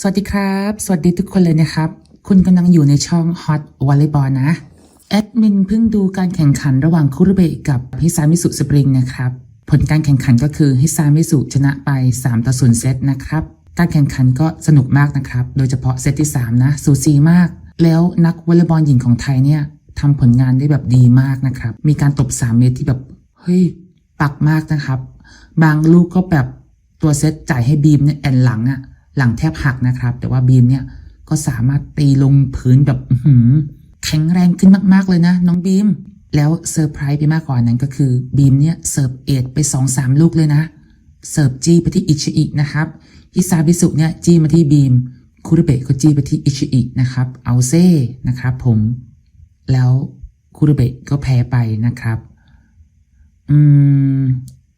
สวัสดีครับ สวัสดีทุกคนเลยนะครับ คุณกำลังอยู่ในช่อง Hot Volleyball นะ แอดมินเพิ่งดูการแข่งขันระหว่างคุรุเบะกับฮิซามิสุสปริงนะครับ ผลการแข่งขันก็คือฮิซามิสุชนะไป 3 ต่อ0เซตนะครับ การแข่งขันก็สนุกมากนะครับ โดยเฉพาะเซตที่ 3 นะ สูสีมาก แล้วนักวอลเลย์บอลหญิงของไทยเนี่ยทำผลงานได้แบบดีมากนะครับ มีการตบ 3 เมตรที่แบบ เฮ้ย ปักมากนะครับ บางลูกก็แบบตัวเซตจ่ายให้บีมเนี่ยแอนหลังอะ หลังแทบหักนะครับ แต่ว่าบีมเนี่ยก็สามารถตีลงพื้นแบบแข็งแรงขึ้นมากๆเลยนะ น้องบีม แล้วเซอร์ไพรส์ไปมากกว่านั้นก็คือบีมเนี่ยเสิร์ฟเอ็ดไป2-3ลูกเลยนะ เสิร์ฟจี้ไปที่อิชิอินะครับฮิซาบิสุเนี่ยจี้มาที่บีมคูริเบะก็จี้ไปที่อิชิอินะครับเอาเซ่นะครับผม แล้วคูริเบะก็แพ้ไปนะครับ อืม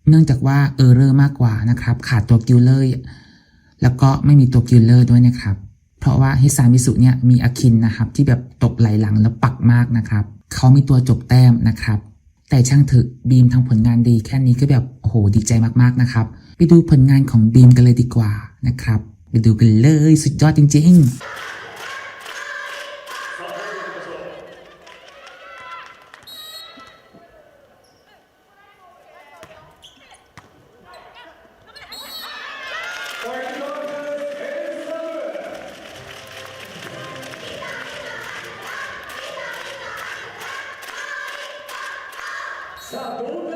เนื่องจากว่าเออร์เรอร์มากกว่านะครับ ขาดตัวกิลเลอร์ แล้วก็ไม่มีตัวกิลเลอร์ด้วยนะครับ เพราะว่าฮิซามิสุเนี่ยมีอาคินนะครับที่แบบตกไหลหลังแล้วปักมากนะครับเขามีตัวจบแต้มนะครับ แต่ช่างเถอะบีมทำผลงานดีแค่นี้ก็แบบโอ้โหดีใจมากๆนะครับไปดูผลงานของบีมกันเลยดีกว่านะครับ ไปดูกันเลยสุดยอดจริงๆさあ Бога